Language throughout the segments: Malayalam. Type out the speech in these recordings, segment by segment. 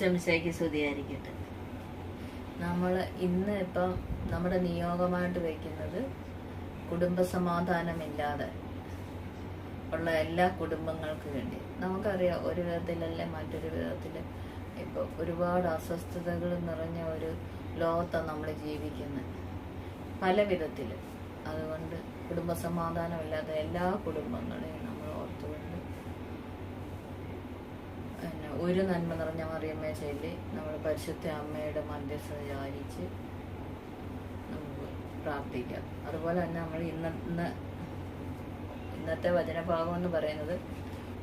ഈശ്വമിശയ്ക്ക് സ്തുതിയായിരിക്കട്ടെ. നമ്മൾ ഇന്ന് ഇപ്പം നമ്മുടെ നിയോഗമായിട്ട് വയ്ക്കുന്നത് കുടുംബസമാധാനമില്ലാതെ ഉള്ള എല്ലാ കുടുംബങ്ങൾക്ക് വേണ്ടി. നമുക്കറിയാം ഒരു വിധത്തിലല്ലേ മറ്റൊരു വിധത്തിൽ ഇപ്പോൾ ഒരുപാട് അസ്വസ്ഥതകൾ നിറഞ്ഞ ഒരു ലോകത്താണ് നമ്മൾ ജീവിക്കുന്നത്. പല വിധത്തിൽ അതുകൊണ്ട് കുടുംബസമാധാനമില്ലാത്ത എല്ലാ കുടുംബങ്ങളെയും നമ്മൾ ഓർത്തുകൊണ്ട് ഒരു നന്മ നിറഞ്ഞ മറിയമ്മയെ ചൊല്ലി. നമ്മൾ പരിശുദ്ധ അമ്മയുടെ മധ്യസ്ഥത യാചിച്ച് നമുക്ക് പ്രാർത്ഥിക്കാം. അതുപോലെ തന്നെ നമ്മൾ ഇന്ന് ഇന്ന് ഇന്നത്തെ വചനഭാഗം എന്ന് പറയുന്നത്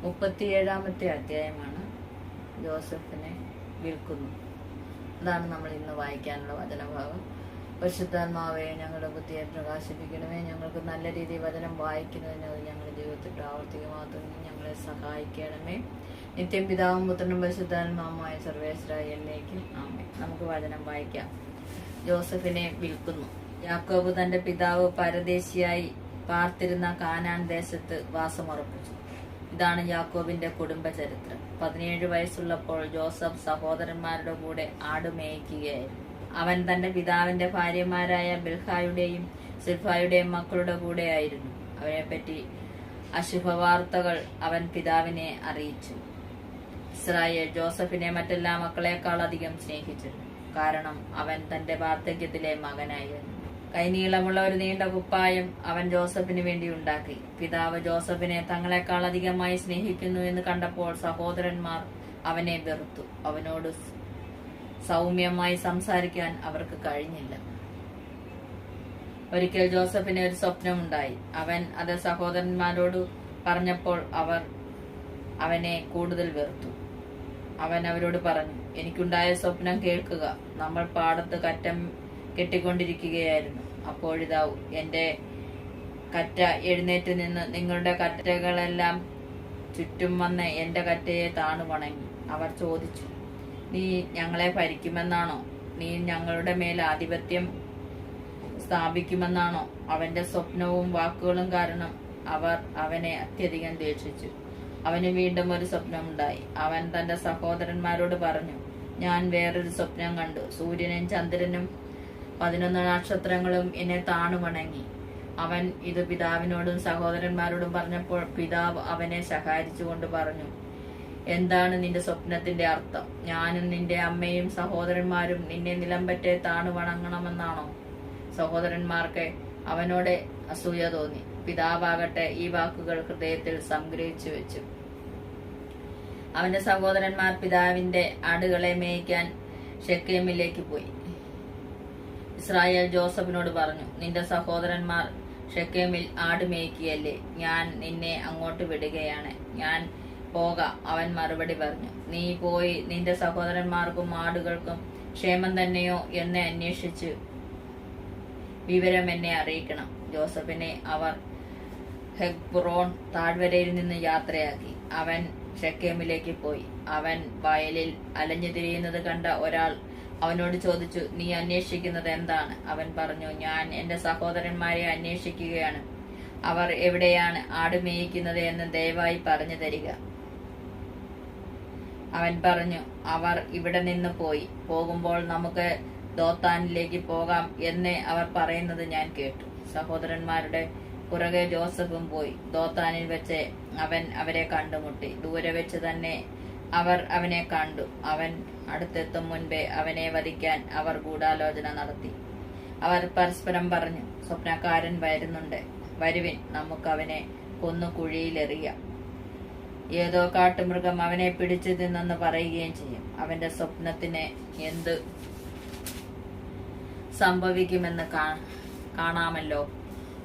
മുപ്പത്തിയേഴാമത്തെ അധ്യായമാണ്. ജോസഫിനെ വിൽക്കുന്നു. അതാണ് നമ്മൾ ഇന്ന് വായിക്കാനുള്ള വചനഭാഗം. പരിശുദ്ധാത്മാവെ ഞങ്ങളുടെ ബുദ്ധിയെ പ്രകാശിപ്പിക്കണമേ. ഞങ്ങൾക്ക് നല്ല രീതിയിൽ വചനം വായിക്കുന്നതിന് അത് ഞങ്ങളുടെ ജീവിതത്തിൽ പ്രാവർത്തികമാക്കുന്നതിന് ഞങ്ങളെ സഹായിക്കണമേ. നിത്യം പിതാവും പുത്രനും പരിശുദ്ധാത്മാവുമായ സർവേശ്വരായല്ലേക്കും ആമേ നമുക്ക് വചനം വായിക്കാം. ജോസഫിനെ വിൽക്കുന്നു. യാക്കോബ് തന്റെ പിതാവ് പരദേശിയായി പാർത്തിരുന്ന കാനാൻ ദേശത്ത് വാസമുറപ്പിച്ചു. ഇതാണ് യാക്കോബിന്റെ കുടുംബ ചരിത്രം പതിനേഴ് വയസ്സുള്ളപ്പോൾ ജോസഫ് സഹോദരന്മാരുടെ കൂടെ ആട് മേയിക്കുകയായിരുന്നു. അവൻ തന്റെ പിതാവിന്റെ ഭാര്യമാരായ ബിൽഹായുടെയും സിൽഫായുടെയും മക്കളുടെ കൂടെയായിരുന്നു അവരെപ്പറ്റി അശുഭവാർത്തകൾ അവൻ പിതാവിനെ അറിയിച്ചു. ഇസ്രായേൽ ജോസഫിനെ മറ്റെല്ലാ മക്കളെക്കാൾ അധികം സ്നേഹിച്ചിരുന്നു. കാരണം അവൻ തന്റെ വാർദ്ധക്യത്തിലെ മകനായിരുന്നു. കൈനീളമുള്ള ഒരു നീണ്ട കുപ്പായം അവൻ ജോസഫിന് വേണ്ടി ഉണ്ടാക്കി. പിതാവ് ജോസഫിനെ തങ്ങളെക്കാൾ അധികമായി സ്നേഹിക്കുന്നു എന്ന് കണ്ടപ്പോൾ സഹോദരന്മാർ അവനെ വെറുത്തു. അവനോട് സൗമ്യമായി സംസാരിക്കാൻ അവർക്ക് കഴിഞ്ഞില്ല. ഒരിക്കൽ ജോസഫിന് ഒരു സ്വപ്നമുണ്ടായി. അവൻ അത് സഹോദരന്മാരോട് പറഞ്ഞപ്പോൾ അവർ അവനെ കൂടുതൽ വെറുത്തു. അവൻ അവരോട് പറഞ്ഞു എനിക്കുണ്ടായ സ്വപ്നം കേൾക്കുക. നമ്മൾ പാടത്ത് കറ്റം കെട്ടിക്കൊണ്ടിരിക്കുകയായിരുന്നു. അപ്പോഴിതാ എന്റെ കറ്റ എഴുന്നേറ്റ് നിന്ന് നിങ്ങളുടെ കറ്റകളെല്ലാം ചുറ്റും വന്ന് എന്റെ കറ്റയെ താണു വണങ്ങി. അവർ ചോദിച്ചു നീ ഞങ്ങളെ ഭരിക്കുമെന്നാണോ? നീ ഞങ്ങളുടെ മേൽ ആധിപത്യം സ്ഥാപിക്കുമെന്നാണോ? അവന്റെ സ്വപ്നവും വാക്കുകളും കാരണം അവർ അവനെ അത്യധികം ദേഷിച്ചു അവന് വീണ്ടും ഒരു സ്വപ്നമുണ്ടായി. അവൻ തന്റെ സഹോദരന്മാരോട് പറഞ്ഞു ഞാൻ വേറൊരു സ്വപ്നം കണ്ടു. സൂര്യനും ചന്ദ്രനും പതിനൊന്ന് നക്ഷത്രങ്ങളും എന്നെ താണു വണങ്ങി അവൻ ഇത് പിതാവിനോടും സഹോദരന്മാരോടും പറഞ്ഞപ്പോൾ പിതാവ് അവനെ ശകാരിച്ചുകൊണ്ട് പറഞ്ഞു എന്താണ് നിന്റെ സ്വപ്നത്തിന്റെ അർത്ഥം? ഞാനും നിന്റെ അമ്മയും സഹോദരന്മാരും നിന്നെ നിലമ്പറ്റെ താണു വണങ്ങണമെന്നാണോ സഹോദരന്മാർക്ക് അവനോട് അസൂയ തോന്നി. പിതാവാകട്ടെ ഈ വാക്കുകൾ ഹൃദയത്തിൽ സംഗ്രഹിച്ചു വെച്ചു. അവന്റെ സഹോദരന്മാർ പിതാവിന്റെ ആടുകളെ മേയ്ക്കാൻ ഷെക്കേമിലേക്ക് പോയി. ഇസ്രായേൽ ജോസഫിനോട് പറഞ്ഞു നിന്റെ സഹോദരന്മാർ ഷെക്കേമിൽ ആട് മേയ്ക്കുകയല്ലേ? ഞാൻ നിന്നെ അങ്ങോട്ട് വിടുകയാണ്. ഞാൻ പോകാം അവൻ മറുപടി പറഞ്ഞു. നീ പോയി നിന്റെ സഹോദരന്മാർക്കും ആടുകൾക്കും ക്ഷേമം തന്നെയോ എന്നെ അന്വേഷിച്ച് വിവരം എന്നെ അറിയിക്കണം. ജോസഫിനെ അവർ ഹെഗ്ബ്രോൺ താഴ്വരയിൽ നിന്ന് യാത്രയാക്കി. അവൻ ഷെക്കേമിലേക്ക് പോയി. അവൻ വയലിൽ അലഞ്ഞു തിരിയുന്നത് കണ്ട ഒരാൾ അവനോട് ചോദിച്ചു നീ അന്വേഷിക്കുന്നത് എന്താണ്? അവൻ പറഞ്ഞു ഞാൻ എന്റെ സഹോദരന്മാരെ അന്വേഷിക്കുകയാണ്. അവർ എവിടെയാണ് ആട് മേയിക്കുന്നത് എന്ന് ദയവായി പറഞ്ഞു തരിക. അവൻ പറഞ്ഞു അവർ ഇവിടെ നിന്ന് പോയി. പോകുമ്പോൾ നമുക്ക് ദോത്താനിലേക്ക് പോകാം എന്ന് അവർ പറയുന്നത് ഞാൻ കേട്ടു. സഹോദരന്മാരുടെ പുറകെ ജോസഫും പോയി. ദോത്താനിൽ വെച്ച് അവൻ അവരെ കണ്ടുമുട്ടി. ദൂരെ വെച്ച് തന്നെ അവർ അവനെ കണ്ടു. അവൻ അടുത്തെത്തും മുൻപേ അവനെ വധിക്കാൻ അവർ ഗൂഢാലോചന നടത്തി. അവർ പരസ്പരം പറഞ്ഞു സ്വപ്നക്കാരൻ വരുന്നുണ്ട്. വരുവിൻ നമുക്ക് അവനെ കൊന്നു കുഴിയിലെറിയാം. ഏതോ കാട്ടുമൃഗം അവനെ പിടിച്ചു തിന്നെന്ന് പറയുകയും ചെയ്യും. അവന്റെ സ്വപ്നത്തിന് എന്ത് സംഭവിക്കുമെന്ന് കാണാമല്ലോ.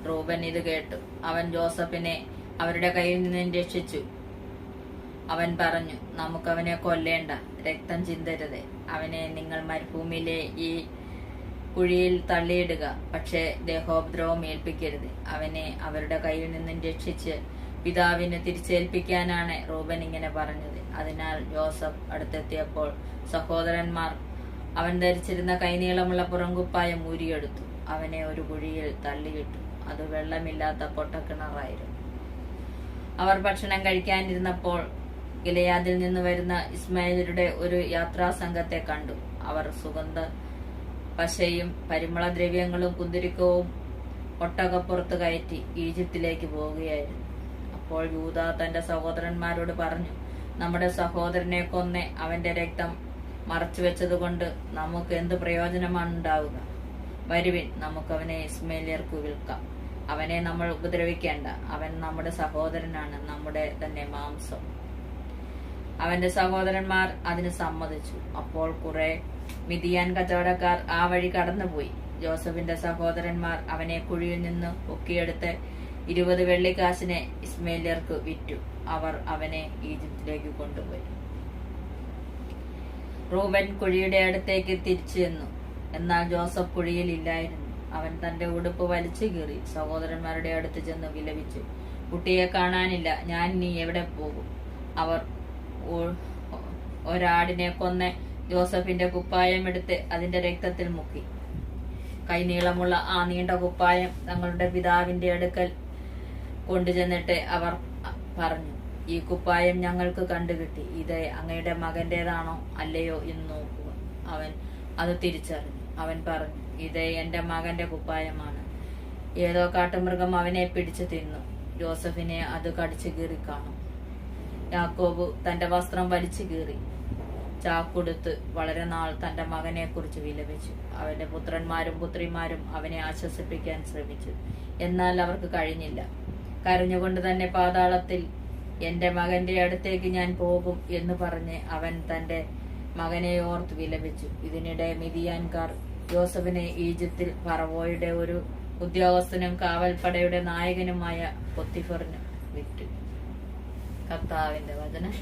റൂബൻ ഇത് കേട്ടു. അവൻ ജോസഫിനെ അവരുടെ കയ്യിൽ നിന്നും രക്ഷിച്ചു. അവൻ പറഞ്ഞു നമുക്കവനെ കൊല്ലേണ്ട. രക്തം ചിന്തരുത്. അവനെ നിങ്ങൾ മരുഭൂമിയിലെ ഈ കുഴിയിൽ തള്ളിയിടുക. പക്ഷേ ദേഹോപദ്രവം ഏൽപ്പിക്കരുത്. അവനെ അവരുടെ കയ്യിൽ നിന്നും രക്ഷിച്ച് പിതാവിനെ തിരിച്ചേൽപ്പിക്കാനാണ് റൂബൻ ഇങ്ങനെ പറഞ്ഞത്. അതിനാൽ ജോസഫ് അടുത്തെത്തിയപ്പോൾ സഹോദരന്മാർ അവൻ ധരിച്ചിരുന്ന കൈനീളമുള്ള പുറംകുപ്പായ മൂരിയെടുത്തു അവനെ ഒരു കുഴിയിൽ തള്ളിയിട്ടു. അത് വെള്ളമില്ലാത്ത പൊട്ടക്കിണറായിരുന്നു. അവർ ഭക്ഷണം കഴിക്കാനിരുന്നപ്പോൾ ഗിലയാദിൽ നിന്ന് വരുന്ന ഇസ്മായിലരുടെ ഒരു യാത്രാ സംഘത്തെ കണ്ടു. അവർ സുഗന്ധ പശയും പരിമളദ്രവ്യങ്ങളും കുന്തിരിക്കവും ഒട്ടകപ്പുറത്ത് കയറ്റി ഈജിപ്തിലേക്ക് പോവുകയായിരുന്നു. അപ്പോൾ യൂത തന്റെ സഹോദരന്മാരോട് പറഞ്ഞു നമ്മുടെ സഹോദരനെ കൊന്ന് അവന്റെ രക്തം മറച്ചുവെച്ചതുകൊണ്ട് നമുക്ക് എന്ത് പ്രയോജനമാണ് ഉണ്ടാവുക വരുവിൻ നമുക്കവനെ ഇസ്മേലിയർക്ക് വിൽക്കാം. അവനെ നമ്മൾ ഉപദ്രവിക്കേണ്ട. അവൻ നമ്മുടെ സഹോദരനാണ് നമ്മുടെ തന്നെ മാംസം. അവന്റെ സഹോദരന്മാർ അതിന് സമ്മതിച്ചു. അപ്പോൾ കുറെ മിതിയാൻ കച്ചവടക്കാർ ആ വഴി കടന്നുപോയി. ജോസഫിന്റെ സഹോദരന്മാർ അവനെ കുഴിയിൽ നിന്ന് പൊക്കിയെടുത്ത് ഇരുപത് വെള്ളിക്കാശിനെ ഇസ്മേലിയർക്ക് വിറ്റു. അവർ അവനെ ഈജിപ്തിലേക്ക് കൊണ്ടുപോയി. റൂബൻ കുഴിയുടെ അടുത്തേക്ക് തിരിച്ചു ചെന്നു. എന്നാൽ ജോസഫ് കുഴിയിൽ ഇല്ലായിരുന്നു. അവൻ തന്റെ ഉടുപ്പ് വലിച്ചു കീറി സഹോദരന്മാരുടെ അടുത്ത് ചെന്ന് വിലപിച്ചു കുട്ടിയെ കാണാനില്ല ഞാൻ നീ എവിടെ പോകും? അവർ ഒരാടിനെ കൊന്ന് ജോസഫിന്റെ കുപ്പായം എടുത്ത് അതിന്റെ രക്തത്തിൽ മുക്കി. കൈനീളമുള്ള ആ നീണ്ട കുപ്പായം തങ്ങളുടെ പിതാവിന്റെ അടുക്കൽ കൊണ്ടുചെന്നിട്ട് അവർ പറഞ്ഞു ഈ കുപ്പായം ഞങ്ങൾക്ക് കണ്ടുകിട്ടി ഇത് അങ്ങയുടെ മകന്റേതാണോ അല്ലയോ? എന്ന് നോക്കുക അവൻ അത് തിരിച്ചറിഞ്ഞു. അവൻ പറഞ്ഞു ഇത് എന്റെ മകന്റെ കുപ്പായമാണ്. ഏതോ കാട്ടുമൃഗം അവനെ പിടിച്ചു തിന്നു. ജോസഫിനെ അത് കടിച്ചു കീറി കാണും. യാക്കോബ് തന്റെ വസ്ത്രം വലിച്ചു കീറി. ചാക്കൊടുത്ത് വളരെ നാൾ തന്റെ മകനെ കുറിച്ച് വിലപിച്ചു. അവന്റെ പുത്രന്മാരും പുത്രിമാരും അവനെ ആശ്വസിപ്പിക്കാൻ ശ്രമിച്ചു. എന്നാൽ അവർക്ക് കഴിഞ്ഞില്ല. കരഞ്ഞുകൊണ്ട് തന്നെ പാതാളത്തിൽ എന്റെ മകന്റെ അടുത്തേക്ക് ഞാൻ പോകും എന്ന് പറഞ്ഞ് അവൻ തന്റെ മകനെ ഓർത്ത് വിലപിച്ചു. ഇതിനിടെ മിതിയാൻകാർ ജോസഫിനെ ഈജിപ്തിൽ പറവോയുടെ ഒരു ഉദ്യോഗസ്ഥനും കാവൽപ്പടയുടെ നായകനുമായ പൊത്തിഫറിന് വിറ്റു കർത്താവിന്റെ വചനം.